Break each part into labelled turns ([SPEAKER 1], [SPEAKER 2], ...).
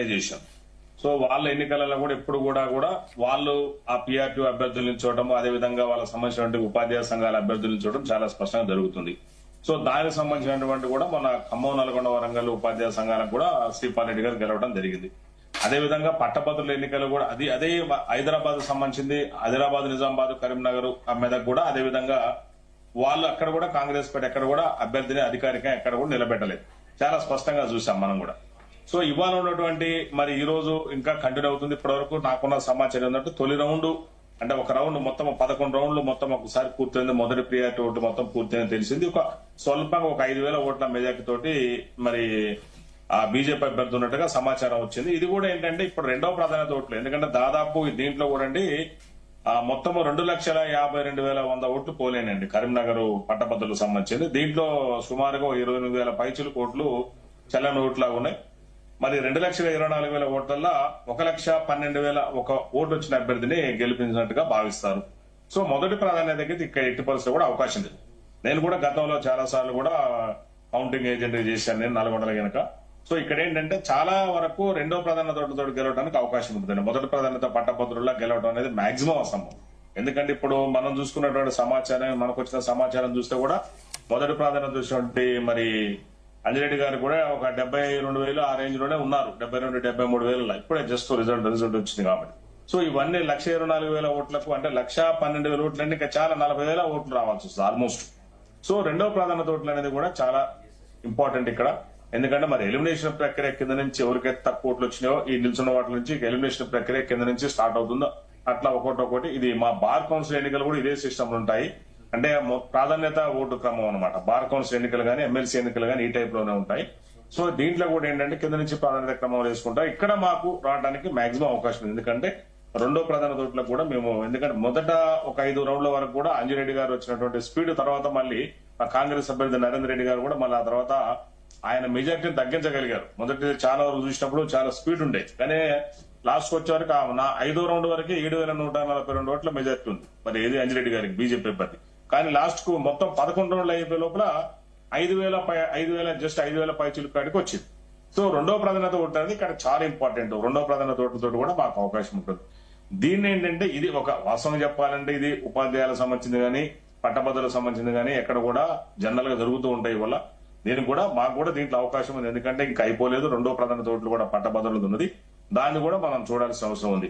[SPEAKER 1] చేశాం. సో వాళ్ళ ఎన్నికలలో కూడా ఎప్పుడు కూడా కూడా వాళ్ళు ఆ పిఆర్టీ అభ్యర్థులు నిల్చోవడం అదేవిధంగా వాళ్ళకి సంబంధించినటువంటి ఉపాధ్యాయ సంఘాల అభ్యర్థులు నిల్చోవడం చాలా స్పష్టంగా జరుగుతుంది. సో దానికి సంబంధించినటువంటి కూడా మన ఖమ్మం నల్గొండ వరంగల్ ఉపాధ్యాయ సంఘాలకు కూడా శ్రీపాల్ రెడ్డి గారు గెలవడం జరిగింది. అదేవిధంగా పట్టభద్రుల ఎన్నికలు కూడా అది అదే హైదరాబాద్ సంబంధించింది హైదరాబాద్ నిజామాబాద్ కరీంనగర్ ఆ మెదక్ కూడా అదే విధంగా వాళ్ళు అక్కడ కూడా కాంగ్రెస్ పార్టీ ఎక్కడ కూడా అభ్యర్థిని అధికారికంగా ఎక్కడ కూడా నిలబెట్టలేదు. చాలా స్పష్టంగా చూసాం మనం కూడా. సో ఇవాళ ఉన్నటువంటి మరి ఈ రోజు ఇంకా కంటిన్యూ అవుతుంది. ఇప్పటి వరకు నాకున్న సమాచారం ఏంటంటే తొలి రౌండ్ అంటే ఒక రౌండ్ మొత్తం పదకొండు రౌండ్లు మొత్తం ఒకసారి పూర్తయింది. మొదటి ప్రియారిటీ ఓటు మొత్తం పూర్తయింది తెలిసింది. ఒక స్వల్పంగా ఒక ఐదు వేల ఓట్ల మెజార్టీ తోటి మరి ఆ బీజేపీ అభ్యర్థి ఉన్నట్టుగా సమాచారం వచ్చింది. ఇది కూడా ఏంటంటే ఇప్పుడు రెండవ ప్రాధాన్యత ఓట్లు. ఎందుకంటే దాదాపు దీంట్లో కూడా అండి ఆ మొత్తం రెండు లక్షల యాభై రెండు వేల వంద ఓట్లు పోలేనండి. కరీంనగర్ పట్టభద్రులకు సంబంధించింది. దీంట్లో సుమారుగా ఇరవై ఎనిమిది వేల పైచులు కోట్లు చల్లని ఓట్లాగా ఉన్నాయి. మరి రెండు లక్షల ఇరవై నాలుగు వేల ఓట్లల్లో ఒక లక్ష పన్నెండు వేల ఒక ఓటు వచ్చిన అభ్యర్థిని గెలిపించినట్టుగా భావిస్తారు. సో మొదటి ప్రాధాన్యతకి ఇక్కడ ఎట్టి పరిస్థితి కూడా అవకాశం లేదు. నేను కూడా గతంలో చాలా సార్లు కూడా కౌంటింగ్ ఏజెంట్ చేశాను నేను నల్గొండల కనుక సో ఇక్కడ ఏంటంటే చాలా వరకు రెండో ప్రాధాన్యతతో గెలవడానికి అవకాశం ఉంటుంది. మొదటి ప్రాధాన్యత పట్టభద్రుల్లో గెలవడం అనేది మాక్సిమం అసంభవం. ఎందుకంటే ఇప్పుడు మనం చూసుకున్నటువంటి సమాచారం మనకు వచ్చిన సమాచారం చూస్తే కూడా మొదటి ప్రాధాన్యత చూసినటువంటి మరి అంజిరెడ్డి గారు కూడా ఒక డెబ్బై రెండు వేలు ఆ రేంజ్లోనే ఉన్నారు. డెబ్బై రెండు డెబ్బై మూడు వేలు ఇప్పుడే జస్ట్ రిజల్ట్ రిజల్ట్ వచ్చింది కాబట్టి. సో ఇవన్నీ లక్ష ఇరవై నాలుగు వేల ఓట్లకు అంటే లక్ష పన్నెండు వేల ఓట్లు అంటే ఇంకా చాలా నలభై వేల ఓట్లు రావాల్సి వస్తుంది ఆల్మోస్ట్ సో రెండో ప్రాధాన్యత ఓట్లు అనేది కూడా చాలా ఇంపార్టెంట్ ఇక్కడ. ఎందుకంటే మరి ఎలిమినేషన్ ప్రక్రియ కింద నుంచి ఎవరికైతే తక్కువ ఓట్లు వచ్చినాయో ఈ నిల్చున్న వాటి నుంచి ఎలిమినేషన్ ప్రక్రియ కింద నుంచి స్టార్ట్ అవుతుందో అట్లా ఒకటి ఒకటి ఇది మా బార్ కౌన్సిల్ ఎన్నికలు కూడా ఇదే సిస్టమ్ ఉంటాయి. అంటే ప్రాధాన్యత ఓటు క్రమం అనమాట బార్ కౌన్సిల్ ఎన్నికలు కానీ ఎమ్మెల్సీ ఎన్నికలు కానీ ఈ టైప్లోనే ఉంటాయి. సో దీంట్లో కూడా ఏంటంటే కింద నుంచి ప్రాధాన్యత క్రమం వేసుకుంటాం ఇక్కడ మాకు రావడానికి మాక్సిమం అవకాశం ఉంది. ఎందుకంటే రెండో ప్రధాన ఓట్లకు కూడా మేము ఎందుకంటే మొదట ఒక ఐదు రౌండ్ల వరకు కూడా అంజిరెడ్డి గారు వచ్చినటువంటి స్పీడ్ తర్వాత మళ్ళీ కాంగ్రెస్ అభ్యర్థి నరేంద్ర రెడ్డి గారు కూడా మళ్ళీ ఆ తర్వాత ఆయన మెజార్టీని తగ్గించగలిగారు. మొదటి చాలా వరకు చూసినప్పుడు చాలా స్పీడ్ ఉండేది కానీ లాస్ట్ వచ్చే వరకు నా ఐదో రౌండ్ వరకు ఏడు వేల నూట నలభై రెండు ఓట్ల మెజార్టీ ఉంది. మరి ఏది అంజిరెడ్డి గారికి బీజేపీ అభ్యర్థి. కానీ లాస్ట్కు మొత్తం పదకొండు రోజులు అయిపోయే లోపల ఐదు వేల పై ఐదు వేల జస్ట్ ఐదు వేల పై చిలుకాడికి వచ్చింది. సో రెండో ప్రాధాన్యత ఓటు అనేది ఇక్కడ చాలా ఇంపార్టెంట్. రెండో ప్రాధాన్యత ఓటుతో కూడా మాకు అవకాశం ఉంటుంది. దీన్ని ఏంటంటే ఇది ఒక వాస్తవం చెప్పాలంటే ఇది ఉపాధ్యాయులకు సంబంధించింది కానీ పట్టభద్రులకు సంబంధించింది కానీ ఎక్కడ కూడా జనరల్గా జరుగుతూ ఉంటాయి. వల్ల దీనికి కూడా మాకు కూడా దీంట్లో అవకాశం ఉంది. ఎందుకంటే ఇంకా అయిపోలేదు. రెండో ప్రధాన ఓట్లు కూడా పట్టభద్రులది ఉన్నది. దాన్ని కూడా మనం చూడాల్సిన అవసరం ఉంది.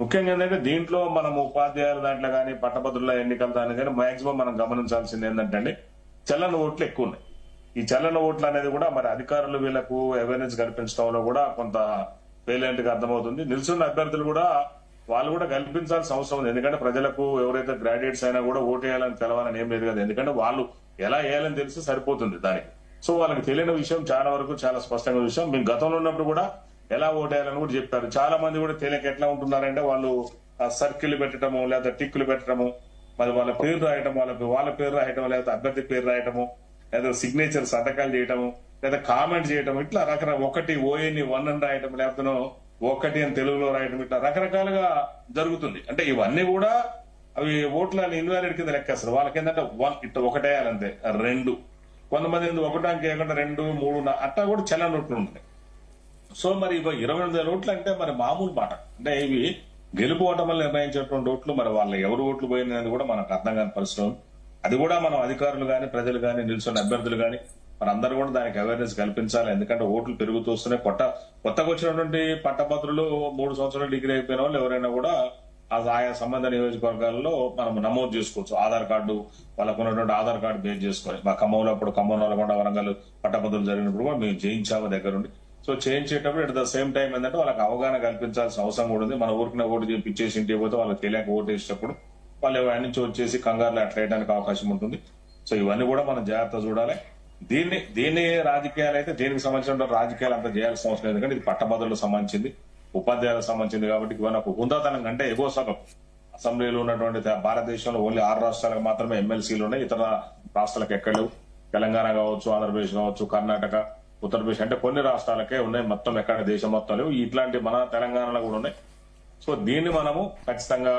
[SPEAKER 1] ముఖ్యంగా ఏంటంటే దీంట్లో మనం ఉపాధ్యాయుల దాంట్లో కానీ పట్టభద్రుల ఎన్నికల దాని కానీ మాక్సిమం మనం గమనించాల్సింది ఏంటంటే చల్లని ఓట్లు ఎక్కువ ఉన్నాయి. ఈ చల్లని ఓట్లు అనేది కూడా మరి అధికారులు వీళ్ళకు అవేర్నెస్ కల్పించడంలో కూడా కొంత వేలేంట్గా అర్థమవుతుంది. నిల్చున్న అభ్యర్థులు కూడా వాళ్ళు కూడా కల్పించాల్సిన అవసరం ఉంది. ఎందుకంటే ప్రజలకు ఎవరైతే గ్రాడ్యుయేట్స్ అయినా కూడా ఓటు వేయాలని తెలవాలని ఏం లేదు కదా. ఎందుకంటే వాళ్ళు ఎలా వేయాలని తెలిసి సరిపోతుంది దానికి. సో వాళ్ళకి తెలియని విషయం చాలా వరకు చాలా స్పష్టంగా విషయం. మేము గతంలో ఉన్నప్పుడు కూడా ఎలా ఓటేయాలని కూడా చెప్పారు. చాలా మంది కూడా తెలియక ఎట్లా ఉంటున్నారంటే వాళ్ళు సర్కిల్ పెట్టడము లేదా టిక్కులు పెట్టడము మరి వాళ్ళ పేరు రాయటం వాళ్ళ వాళ్ళ పేరు రాయటం లేదా అభ్యర్థి పేరు రాయటము లేదా సిగ్నేచర్ సంతకాలు చేయటము లేదా కామెంట్ చేయటం ఇట్లా రకరకాల ఒకటి ఓఏని వన్ అని రాయటం లేకపోతే ఒకటి అని తెలుగులో రాయటం ఇట్లా రకరకాలుగా జరుగుతుంది. అంటే ఇవన్నీ కూడా అవి ఓట్లని ఇన్వాలిడ్ కింద లెక్కేస్తారు. వాళ్ళకి ఏంటంటే వన్ ఇట్లా ఒకటేయాలంతే రెండు. కొంతమంది ఒకటానికి ఒకటి రెండు మూడు అట్లా కూడా చల్ల నోట్లు ఉంటాయి సో మరి ఇరవై ఎనిమిది వేల ఓట్లు అంటే మరి మామూలు మాట. అంటే ఇవి గెలుపు ఓటమలు నిర్ణయించేటువంటి ఓట్లు మరి వాళ్ళ ఎవరు ఓట్లు పోయినది కూడా మనకు అర్థం కాని పరిస్థితి. అది కూడా మనం అధికారులు కానీ ప్రజలు కానీ నిల్చున్న అభ్యర్థులు కానీ మరి అందరూ కూడా దానికి అవేర్నెస్ కల్పించాలి. ఎందుకంటే ఓట్లు పెరుగుతూ వస్తున్నాయి. కొత్త కొత్తగా వచ్చినటువంటి పట్టభద్రులు మూడు సంవత్సరాలు డిగ్రీ అయిపోయిన వాళ్ళు ఎవరైనా కూడా ఆ ఆయా సంబంధ నియోజకవర్గాల్లో మనం నమోదు చేసుకోవచ్చు. ఆధార్ కార్డు వాళ్ళకు ఉన్నటువంటి ఆధార్ కార్డు బేస్ చేసుకొని. మా ఖమ్మంలో అప్పుడు ఖమ్మం నల్గొండ వరంగల్ పట్టభద్రులు జరిగినప్పుడు కూడా మేము జయించాము దగ్గరుండి. సో చేయించేటప్పుడు ఎట్ ద సేమ్ టైం ఏంటంటే వాళ్ళకి అవగాహన కల్పించాల్సిన అవసరం కూడా ఉంది. మన ఊరికి ఓటు చేపించేసి ఇంటికి పోతే వాళ్ళకి తెలియక ఓటు వేసేటప్పుడు వాళ్ళు ఎవరి నుంచి వచ్చేసి కంగారులో అట్లా వేయడానికి అవకాశం ఉంటుంది. సో ఇవన్నీ కూడా మనం జాగ్రత్త చూడాలి. దీన్ని దీన్ని రాజకీయాలు అయితే దీనికి సంబంధించిన రాజకీయాలు అంతా చేయాల్సిన అవసరం లేదు. ఎందుకంటే ఇది పట్టభద్రులకు సంబంధించింది ఉపాధ్యాయులకు సంబంధించింది కాబట్టి ఇవన్నీ ఒక హుందాతనం కంటే ఎగువ సగం. అసెంబ్లీలో ఉన్నటువంటి భారతదేశంలో ఓన్లీ ఆరు రాష్ట్రాలకు మాత్రమే ఎమ్మెల్సీలు ఉన్నాయి. ఇతర రాష్ట్రాలకు ఎక్కడ లేవు. తెలంగాణ కావచ్చు ఆంధ్రప్రదేశ్ కావచ్చు కర్ణాటక ఉత్తరప్రదేశ్ అంటే కొన్ని రాష్ట్రాలకే ఉన్నాయి. మొత్తం ఎక్కడ దేశం మొత్తం లేవు. ఇట్లాంటి మన తెలంగాణలో కూడా ఉన్నాయి. సో దీన్ని మనము ఖచ్చితంగా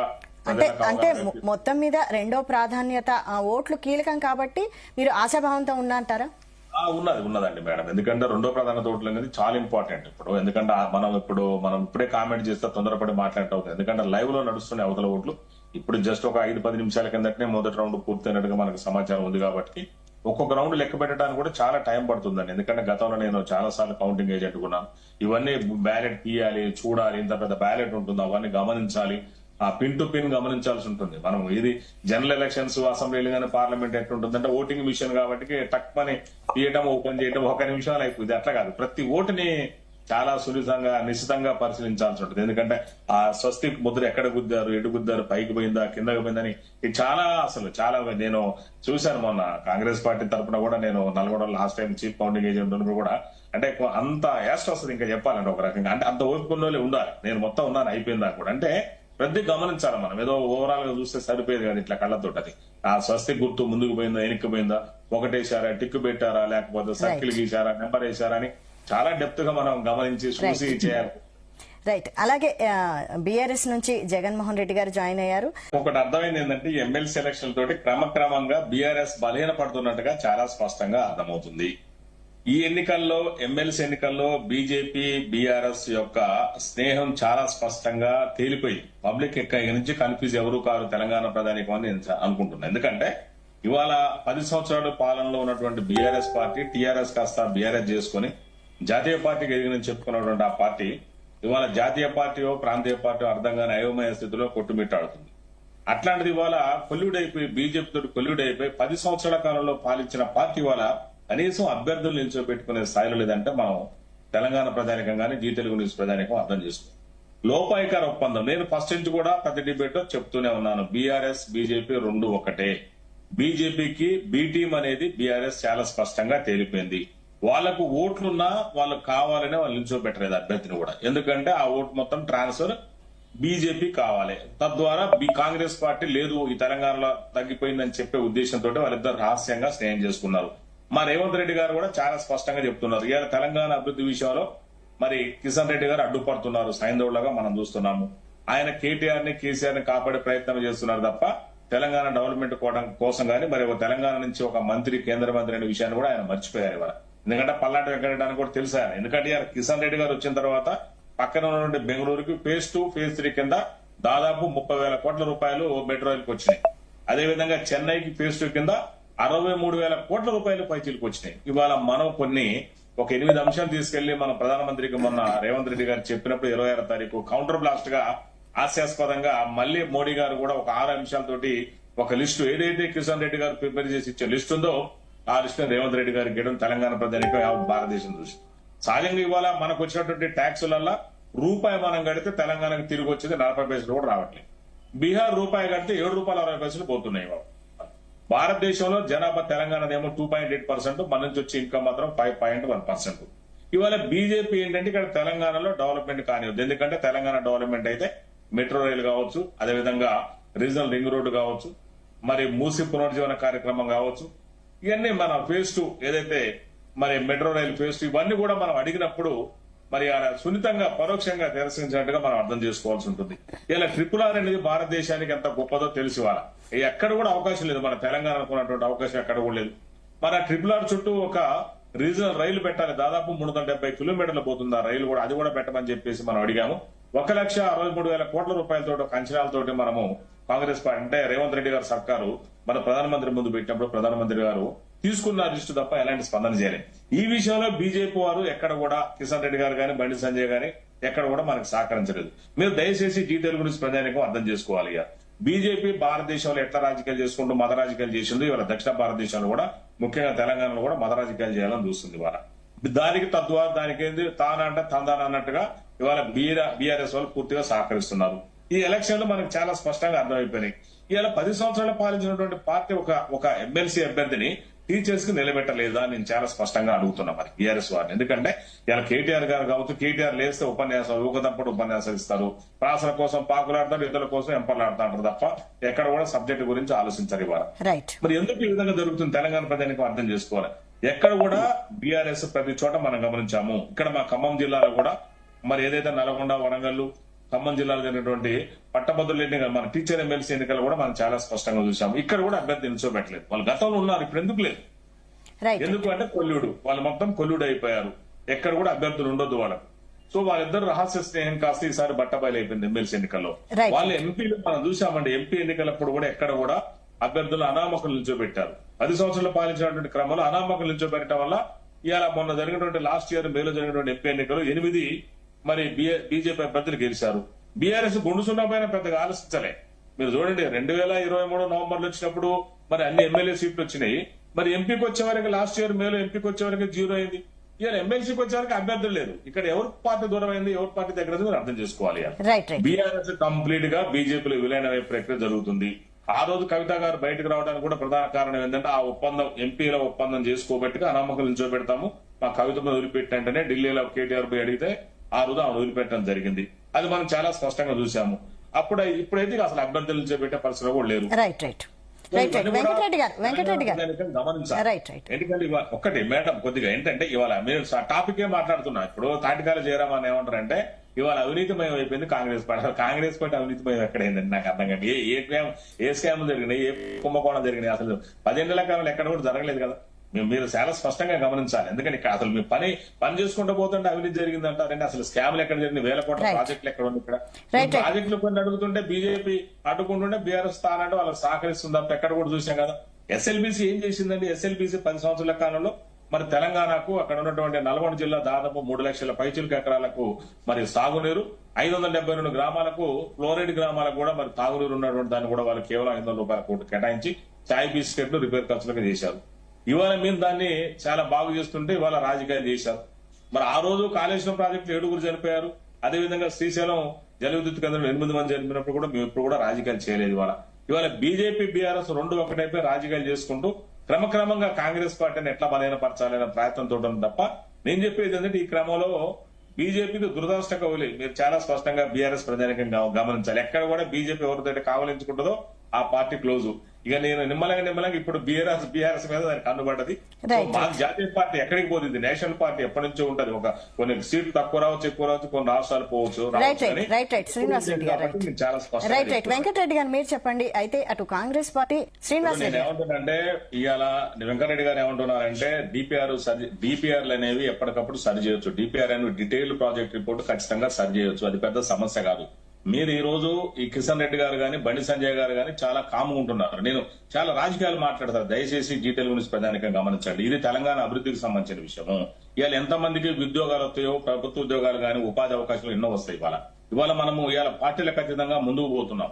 [SPEAKER 2] అంటే అంటే మొత్తం మీద రెండో ప్రాధాన్యత ఆ, ఓట్లు కీలకం కాబట్టి మీరు ఆశాభావంతో ఉన్నంటారా
[SPEAKER 1] ఆ, ఉన్నది ఉన్నదండి మేడం. ఎందుకంటే రెండో ప్రధాన తోటలు అనేది చాలా ఇంపార్టెంట్ ఇప్పుడు. ఎందుకంటే మనం ఇప్పుడు మనం ఇప్పుడే కామెంట్ చేస్తే తొందరపడి మాట్లాడటం అవుతుంది. ఎందుకంటే లైవ్లో నడుస్తున్న అవతల ఓట్లు. ఇప్పుడు జస్ట్ ఒక ఐదు పది నిమిషాల కిందటనే మొదటి రౌండ్ పూర్తయినట్టుగా మనకు సమాచారం ఉంది కాబట్టి ఒక్కొక్క రౌండ్ లెక్క పెట్టడానికి కూడా చాలా టైం పడుతుందండి. ఎందుకంటే గతంలో నేను చాలా సార్లు కౌంటింగ్ ఏజెంట్ ఉన్నాను. ఇవన్నీ బ్యాలెట్ తీయాలి చూడాలి ఇంత పెద్ద బ్యాలెట్ ఉంటుంది అవన్నీ గమనించాలి. ఆ పిన్ టు పిన్ గమనించాల్సి ఉంటుంది. మనం ఇది జనరల్ ఎలక్షన్స్ అసెంబ్లీలు కానీ పార్లమెంట్ ఎట్లుంటుంది అంటే ఓటింగ్ మిషన్ కాబట్టి టక్ మని తీయటం ఓపెన్ చేయటం ఒక నిమిషాలు అయిపోయింది. అట్లా కాదు. ప్రతి ఓటుని చాలా సున్నితంగా నిశ్చితంగా పరిశీలించాల్సి ఉంటుంది. ఎందుకంటే ఆ స్వస్తి ముద్ర ఎక్కడ గుద్దారు ఎటు గుద్దారు పైకి పోయిందా కిందకి పోయిందని ఇది చాలా అసలు చాలా నేను చూశాను మొన్న. కాంగ్రెస్ పార్టీ తరఫున కూడా నేను Nalgonda last time chief counting agent ఉన్నప్పుడు కూడా అంటే అంత యాస్ట్ వస్తుంది ఇంకా చెప్పాలంటే ఒక రకంగా. అంటే అంత ఓపిక ఉన్నోళ్ళే ఉండాలి. నేను మొత్తం ఉన్నాను అయిపోయిందా కూడా. అంటే ప్రతి గమనించాలి మనం. ఏదో ఓవరాల్గా చూస్తే సరిపోయేది కదా ఇట్లా కళ్ళతోటి అది. ఆ స్వస్తి గుర్తు ముందుకు పోయిందా వెనక్కి పోయిందా? ఒకటేసారా టిక్కు పెట్టారా లేకపోతే సర్కిల్ గీసారా నెంబర్ వేసారా అని చాలా డెప్త్గా మనం గమనించి చూసి చేయాలి.
[SPEAKER 2] రైట్ అలాగే బీఆర్ఎస్ నుంచి జగన్మోహన్ రెడ్డి గారు జాయిన్ అయ్యారు.
[SPEAKER 1] ఒకటి అర్థమైంది ఏంటంటే ఎమ్మెల్సీ ఎలక్షన్ తోటి క్రమక్రమంగా బీఆర్ఎస్ బలహీన పడుతున్నట్టుగా చాలా స్పష్టంగా అర్థమవుతుంది. ఈ ఎన్నికల్లో ఎమ్మెల్సీ ఎన్నికల్లో బీజేపీ బీఆర్ఎస్ యొక్క స్నేహం చాలా స్పష్టంగా తేలిపోయింది. పబ్లిక్ ఎక్క నుంచి కన్ఫ్యూజ్ ఎవరు కారు తెలంగాణ ప్రధానికం అని అనుకుంటున్నాను ఎందుకంటే ఇవాళ పది సంవత్సరాల పాలనలో ఉన్నటువంటి బీఆర్ఎస్ పార్టీ టీఆర్ఎస్ కాస్త బీఆర్ఎస్ చేసుకుని జాతీయ పార్టీకి ఎదిగినని చెప్పుకున్నటువంటి ఆ పార్టీ ఇవాళ జాతీయ పార్టీయో ప్రాంతీయ పార్టీ అర్థం కాని అయోమయ స్థితిలో కొట్టుమిట్టాడుతుంది. అట్లాంటిది ఇవాళ కొల్లుడైపోయి బీజేపీ తోటి కొల్లుడైపోయి పది సంవత్సరాల కాలంలో పాలించిన పార్టీ ఇవాళ కనీసం అభ్యర్థులు నిల్చోబెట్టుకునే స్థాయిలో లేదంటే మనం తెలంగాణ ప్రధానికం కానీ జీ తెలుగు న్యూస్ ప్రధానికం అర్థం చేసుకోం లోపాయికార ఒప్పందం. నేను ఫస్ట్ నుంచి కూడా ప్రతి డిబేట్ చెప్తూనే ఉన్నాను. బీఆర్ఎస్ బీజేపీ రెండు ఒకటే. బీజేపీకి బీ టీం అనేది బీఆర్ఎస్ చాలా స్పష్టంగా తేలిపోయింది. వాళ్ళకు ఓట్లున్నా వాళ్ళకు కావాలనే వాళ్ళు నిల్చోబెట్టలేదు అభ్యర్థిని కూడా. ఎందుకంటే ఆ ఓటు మొత్తం ట్రాన్స్ఫర్ బీజేపీ కావాలి. తద్వారా బి కాంగ్రెస్ పార్టీ లేదు ఈ తెలంగాణలో తగ్గిపోయిందని చెప్పే ఉద్దేశంతో వాళ్ళిద్దరు రహస్యంగా స్నేహం చేసుకున్నారు. మా రేవంత్ రెడ్డి గారు కూడా చాలా స్పష్టంగా చెప్తున్నారు. ఇవాళ తెలంగాణ అభివృద్ధి విషయంలో మరి కిషన్ రెడ్డి గారు అడ్డుపడుతున్నారు. సైందవులాగా మనం చూస్తున్నాము. ఆయన కేటీఆర్ని కేసీఆర్ని కాపాడే ప్రయత్నం చేస్తున్నారు తప్ప తెలంగాణ డెవలప్మెంట్ కోసం కానీ మరి ఒక తెలంగాణ నుంచి ఒక మంత్రి కేంద్ర మంత్రి అనే విషయాన్ని కూడా ఆయన మర్చిపోయారు ఇవాళ. ఎందుకంటే పల్నాటి వెంకటరెడ్డి కూడా తెలుసా? ఎందుకంటే కిషన్ రెడ్డి గారు వచ్చిన తర్వాత పక్కన ఉన్నటువంటి బెంగళూరుకి ఫేజ్ టూ ఫేజ్ త్రీ కింద దాదాపు ముప్పై వేల కోట్ల రూపాయలు మెట్రో రైలుకి వచ్చినాయి. అదేవిధంగా చెన్నైకి ఫేజ్ టూ కింద అరవై మూడు వేల కోట్ల రూపాయలు పైచీలకు వచ్చినాయి. ఇవాళ మనం కొన్ని ఒక ఎనిమిది అంశాలు తీసుకెళ్ళి మన ప్రధానమంత్రికి మొన్న రేవంత్ రెడ్డి గారు చెప్పినప్పుడు ఇరవై ఆరో తారీఖు కౌంటర్ బ్లాస్ట్గా హాస్యాస్పదంగా మళ్ళీ మోడీ గారు కూడా ఒక ఆరు అంశాలతోటి ఒక లిస్టు ఏదైతే కిషన్ రెడ్డి గారు ప్రిపేర్ చేసి ఇచ్చే లిస్ట్ ఉందో ఆ లిస్ట్ రేవంత్ రెడ్డి గారికి ఇవ్వడం తెలంగాణ ప్రధానికం భారతదేశం చూసి సహజంగా ఇవాళ మనకు వచ్చినటువంటి ట్యాక్సులల్లా రూపాయి మనం కడితే తెలంగాణకు తిరిగి వచ్చేది నలభై పైసలు కూడా రావట్లేదు. బీహార్ రూపాయి కడితే ఏడు రూపాయల అరవై పైసలు పోతున్నాయి ఇవాళ. భారతదేశంలో జనాభా తెలంగాణదేమో టూ పాయింట్ ఎయిట్ పర్సెంట్ మన నుంచి వచ్చే ఇన్కమ్ మాత్రం ఫైవ్ పాయింట్ వన్ పర్సెంట్ ఇవాళ బీజేపీ ఏంటంటే ఇక్కడ తెలంగాణలో డెవలప్మెంట్ కానివ్వదు ఎందుకంటే తెలంగాణ డెవలప్మెంట్ అయితే మెట్రో రైలు కావచ్చు అదేవిధంగా రీజనల్ రింగ్ రోడ్డు కావచ్చు మరి మూసి పునర్జీవన కార్యక్రమం కావచ్చు ఇవన్నీ మన ఫేజ్ టూ ఏదైతే మరి మెట్రో రైల్ ఫేజ్ టూ ఇవన్నీ కూడా మనం అడిగినప్పుడు మరి ఆయన సున్నితంగా పరోక్షంగా నిరసించినట్టుగా మనం అర్థం చేసుకోవాల్సి ఉంటుంది. ఇలా ట్రిపుల్ ఆర్ అనేది భారతదేశానికి ఎంత గొప్పదో తెలిసి వాళ్ళ ఎక్కడ కూడా అవకాశం లేదు. మన తెలంగాణ అనుకున్నటువంటి అవకాశం ఎక్కడ కూడా లేదు. మన ట్రిపుల్ ఆర్ చుట్టూ ఒక రీజనల్ రైలు పెట్టాలి. దాదాపు మూడు వందల డెబ్బై కిలోమీటర్లు పోతుంది ఆ రైలు కూడా. అది కూడా పెట్టమని చెప్పేసి మనం అడిగాము. ఒక లక్ష అరవై మూడు వేల కోట్ల రూపాయలతో ఒక అంచనాలతోటి మనము కాంగ్రెస్ పార్టీ అంటే రేవంత్ రెడ్డి గారు సర్కారు మన ప్రధానమంత్రి ముందు పెట్టినప్పుడు ప్రధానమంత్రి గారు తీసుకున్న లిస్టు తప్ప ఎలాంటి స్పందన చేయలేదు. ఈ విషయంలో బీజేపీ వారు ఎక్కడ కూడా కిషన్ రెడ్డి గారు కానీ బండి సంజయ్ గాని ఎక్కడ కూడా మనకు సహకరించలేదు. మీరు దయచేసి డీటెయిల్ గురించి ప్రజానికం అర్థం చేసుకోవాలి ఇక. బీజేపీ భారతదేశంలో ఎట్లా రాజకీయాలు చేసుకుంటూ మత రాజకీయాలు చేసిందో ఇవాళ దక్షిణ భారతదేశంలో కూడా ముఖ్యంగా తెలంగాణలో కూడా మత రాజకీయాలు చేయాలని చూస్తుంది ఇవాళ. దానికి తద్వారా దానికి తానంటే తందాన అన్నట్టుగా ఇవాళ బీఆర్ఎస్ వాళ్ళు పూర్తిగా సహకరిస్తున్నారు. ఈ ఎలక్షన్లో మనకు చాలా స్పష్టంగా అర్థమైపోయినాయి. ఇవాళ పది సంవత్సరాలు పాలించినటువంటి పార్టీ ఒక ఒక ఎమ్మెల్సీ అభ్యర్థిని టీచర్స్కి నిలబెట్టలేదా నేను చాలా స్పష్టంగా అడుగుతున్నా మరి బీఆర్ఎస్ వారిని. ఎందుకంటే ఇలా కేటీఆర్ గారు కావచ్చు కేటీఆర్ లేస్తే ఉపన్యాసం ఊకదంపడు ఉపన్యాసాలు ఇస్తారు. ప్రాసల కోసం పాకులాడతారు ఇతరుల కోసం ఎంపర్లాడతారు తప్ప ఎక్కడ కూడా సబ్జెక్ట్ గురించి ఆలోచించారు ఇవాళ. మరి ఎందుకు ఈ విధంగా జరుగుతుంది? తెలంగాణ ప్రజానికి అర్థం చేసుకోవాలి. ఎక్కడ కూడా బీఆర్ఎస్ ప్రతి చోట మనం గమనించాము. ఇక్కడ మా ఖమ్మం జిల్లాలో కూడా మరి ఏదైతే నల్గొండ వరంగల్ ఖమ్మం జిల్లాలో జరిగినటువంటి పట్టభద్రుల ఎన్నికలు మన టీచర్ ఎమ్మెల్సీ ఎన్నికలు కూడా మనం చాలా స్పష్టంగా చూసాము ఇక్కడ కూడా అభ్యర్థి నిల్చోబెట్టలేదు. వాళ్ళు గతంలో ఉన్నారు ఇప్పుడు ఎందుకు లేదు. ఎందుకు అంటే కొల్లుడు. వాళ్ళు మొత్తం కొల్లుడు అయిపోయారు. ఎక్కడ కూడా అభ్యర్థులు ఉండొద్దు వాళ్ళకు. సో వాళ్ళిద్దరు రహస్య స్నేహం కాస్త ఈసారి బట్టబయలు అయిపోయింది ఎమ్మెల్సీ ఎన్నికల్లో. వాళ్ళ ఎంపీలు మనం చూసామండి ఎంపీ ఎన్నికలప్పుడు కూడా ఎక్కడ కూడా అభ్యర్థులు అనామకులు నిల్చోబెట్టారు. పది సంవత్సరాలు పాలించినటువంటి క్రమంలో అనామకులు నిల్చోబెట్టడం వల్ల ఇవాళ మొన్న జరిగినటువంటి లాస్ట్ ఇయర్ మేలో జరిగినటువంటి ఎంపీ ఎన్నికలు ఎనిమిది మరి బీజేపీ అభ్యర్థులు గెలిచారు. బీఆర్ఎస్ గుండు సున్నా పైన పెద్దగా ఆలోచించలే. మీరు చూడండి రెండు వేల ఇరవై మూడు నవంబర్లో వచ్చినప్పుడు మరి అన్ని ఎమ్మెల్యే సీట్లు వచ్చినాయి. మరి ఎంపీకి వచ్చే వరకు లాస్ట్ ఇయర్ మేలో ఎంపీకి వచ్చే వరకు జీరో అయింది. ఇవాళ ఎమ్మెల్సీకి వచ్చే వరకు అభ్యర్థులు లేదు ఇక్కడ ఎవరి పార్టీ దూరం అయింది ఎవరి పార్టీ దగ్గర మీరు అర్థం చేసుకోవాలి బీఆర్ఎస్ కంప్లీట్గా బీజేపీలో విలీనమయ్యే ప్రక్రియ జరుగుతుంది. ఆ రోజు కవిత గారు బయటకు రావడానికి కూడా ప్రధాన కారణం ఏంటంటే ఆ ఒప్పందం ఎంపీల ఒప్పందం చేసుకోబెట్టుగా అనామకులు నిల్చోబెడతాము. మా కవితను వదిలిపెట్టంటేనే ఢిల్లీలో కేటీఆర్ పోయి అడిగితే ఆ రోజు వదిలిపెట్టడం జరిగింది. అది మనం చాలా స్పష్టంగా చూసాము అప్పుడు ఇప్పుడైతే అసలు అభ్యర్థులు నిల్చోబెట్టే పరిస్థితి కూడా లేరు.
[SPEAKER 2] రైట్ రైట్
[SPEAKER 1] ఎందుకంటే ఒక్కటి మేడం కొద్దిగా ఏంటంటే ఇవాళ మీరు టాపిక్ ఏ మాట్లాడుతున్నా? ఇప్పుడు తాటికాల జయరామన్ ఏమంటారంటే ఇవాళ అవినీతిమయం అయిపోయింది కాంగ్రెస్ పార్టీ. కాంగ్రెస్ పార్టీ అవినీతిమయం ఎక్కడైందండి నాకు అర్థం కాదు ఏ ఏ స్కామ్ జరిగినాయి? ఏ కుంభకోణం జరిగినాయి? అసలు పదేళ్ళ కాలంలో ఎక్కడ కూడా జరగలేదు కదా. మీరు- మీరు చాలా స్పష్టంగా గమనించాలి. ఎందుకంటే ఇక్కడ అసలు మీ పని పని చేసుకుంటూ పోతుంటే అవినీతి జరిగింది అంటారంటే అసలు స్కామ్లు ఎక్కడ జరిగింది వేల కోట్ల. ప్రాజెక్టులు ఎక్కడ ఉంది ఇక్కడ. ప్రాజెక్టులు కొన్ని అడుగుతుంటే బీజేపీ అడ్డుకుంటుంటే బీఆర్ఎస్ స్థానంటే వాళ్ళకి సహకరిస్తుంది తప్ప ఎక్కడ కూడా చూసాం కదా. ఎస్ఎల్బీసీ ఏం చేసిందండి? ఎస్ఎల్బీసీ పది సంవత్సరాల కాలంలో మరి తెలంగాణకు అక్కడ ఉన్నటువంటి నల్గొండ జిల్లా దాదాపు మూడు లక్షల పైచిలుక ఎకరాలకు మరి సాగునీరు ఐదు వందల డెబ్బై రెండు గ్రామాలకు ఫ్లోరైడ్ గ్రామాలకు కూడా మరి తాగునీరు ఉన్నటువంటి దాన్ని కూడా వాళ్ళు కేవలం ఐదు వందల రూపాయల కోట్లు కేటాయించి చాయ్ బిస్కెట్లు రిపేర్ ఖర్చులకు చేశారు. ఇవాళ మీరు దాన్ని చాలా బాగు చేస్తుంటే ఇవాళ రాజకీయాలు చేశారు. మరి ఆ రోజు కాళేశ్వరం ప్రాజెక్టులు ఏడుగురు చనిపోయారు. అదేవిధంగా శ్రీశైలం జల విద్యుత్ కేంద్రంలో ఎనిమిది మంది చనిపోయినప్పుడు కూడా మేము ఇప్పుడు కూడా రాజకీయాలు చేయలేదు ఇవాళ. ఇవాళ బీజేపీ బీఆర్ఎస్ రెండు ఒకటైపోయి రాజకీయాలు చేసుకుంటూ క్రమక్రమంగా కాంగ్రెస్ పార్టీని ఎట్లా బలహీనపరచాలనే ప్రయత్నంతో ఉంటుంది తప్ప నేను చెప్పేది ఏంటంటే ఈ క్రమంలో బీజేపీకి దురదృష్ట కవులే మీరు చాలా స్పష్టంగా బీఆర్ఎస్ ప్రజానికంగా గమనించాలి. ఎక్కడ కూడా బీజేపీ ఎవరితో కావలించుకుంటుందో ఆ పార్టీ క్లోజ్. ఇక నేను నిమ్మలంగా నిమ్మలంగా ఇప్పుడు బీఆర్ఎస్ బీఆర్ఎస్ మీద దానికి కన్నుబడ్డది సో
[SPEAKER 2] Right.
[SPEAKER 1] మా జాతీయ పార్టీ ఎక్కడికి పోతుంది? నేషనల్ పార్టీ ఎప్పటి నుంచో ఉంటది. ఒక కొన్ని సీట్లు తక్కువ రావచ్చు ఎక్కువ రావచ్చు కొన్ని రాష్ట్రాలు పోవచ్చు
[SPEAKER 2] రైట్ రైట్. వెంకటరెడ్డి గారు మీరు చెప్పండి. అయితే అటు కాంగ్రెస్ పార్టీ శ్రీనివాస్
[SPEAKER 1] నేను ఏమంటున్నానంటే ఇవాళ వెంకరెడ్డి గారు ఏమంటున్నారంటే డిపిఆర్ సరి డిపిఆర్లు అనేవి ఎప్పటికప్పుడు సరి చేయొచ్చు డిపిఆర్ అనేవి డీటెయిల్ ప్రాజెక్ట్ రిపోర్ట్ ఖచ్చితంగా సరి చేయొచ్చు అది పెద్ద సమస్య కాదు. మీరు ఈరోజు ఈ కిషన్ రెడ్డి గారు కానీ బండి సంజయ్ గారు కానీ చాలా కామ్గా ఉంటున్నారు. నేను చాలా రాజకీయాలు మాట్లాడతారు. దయచేసి డీటెయిల్ గురించి ప్రధానికంగా గమనించండి. ఇది తెలంగాణ అభివృద్ధికి సంబంధించిన విషయము ఇవాళ ఎంతమందికి ఉద్యోగాలు వస్తాయో ప్రభుత్వ ఉద్యోగాలు కానీ ఉపాధి అవకాశాలు ఎన్నో వస్తాయి ఇవాళ. ఇవాళ మనము ఇవాళ పార్టీల ఖచ్చితంగా ముందుకు పోతున్నాం.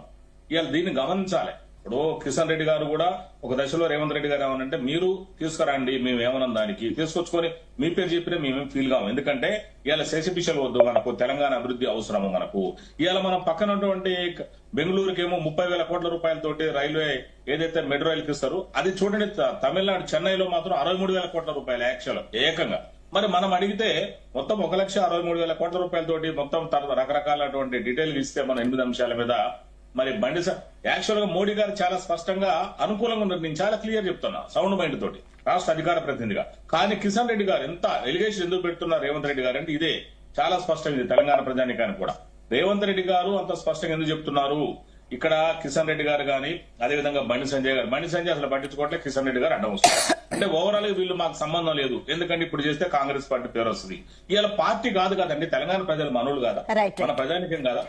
[SPEAKER 1] ఇవాళ దీన్ని గమనించాలి. ఇప్పుడు కిషన్ రెడ్డి గారు కూడా ఒక దశలో రేవంత్ రెడ్డి గారు ఏమనంటే మీరు తీసుకురండి మేము ఏమన్నాం దానికి. తీసుకొచ్చుకొని మీ పేరు చెప్పినా మేమేం ఫీల్ కాము. ఎందుకంటే ఇవాళ శశిపిషలు వద్దు మనకు తెలంగాణ అభివృద్ధి అవసరము మనకు. ఇవాళ మనం పక్కన ఉన్నటువంటి ఏమో ముప్పై వేల కోట్ల రూపాయలతోటి రైల్వే ఏదైతే మెట్రో రైలుకి ఇస్తారు అది చూడండి తమిళనాడు చెన్నైలో మాత్రం అరవై మూడు వేల కోట్ల రూపాయలు యాక్చువల్ ఏకంగా. మరి మనం అడిగితే మొత్తం ఒక లక్ష అరవై మూడు వేల కోట్ల రూపాయలతోటి మొత్తం తర్వాత రకరకాలటువంటి డీటెయిల్ ఇస్తే మన ఎనిమిది అంశాల మీద మరి బండి యాక్చువల్గా మోడీ గారు చాలా స్పష్టంగా అనుకూలంగా ఉన్నారు నేను చాలా క్లియర్ చెప్తున్నా సౌండ్ మైండ్ తోటి రాష్ట్ర అధికార ప్రతినిధిగా. కానీ కిషన్ రెడ్డి గారు ఎంత ఎలిగేషన్ ఎందుకు పెడుతున్నారు? రేవంత్ రెడ్డి గారు అంటే ఇదే చాలా స్పష్టంగా ఇది తెలంగాణ ప్రజానికానికి కూడా. రేవంత్ రెడ్డి గారు అంత స్పష్టంగా ఎందుకు చెప్తున్నారు? ఇక్కడ కిషన్ రెడ్డి గారు గాని అదే విధంగా బండి సంజయ్ గారు బండి సంజయ్ అసలు పట్టించుకోవట్లే కిషన్ రెడ్డి గారు అడ్డం వస్తారు అంటే ఓవరాల్గా వీళ్ళు మాకు సంబంధం లేదు. ఎందుకంటే ఇప్పుడు చేస్తే కాంగ్రెస్ పార్టీ పేరు వస్తుంది. ఇవాళ పార్టీ కాదు కదండి తెలంగాణ ప్రజలు మనోళ్ళు కాదా. మన ప్రజానికం కాదా?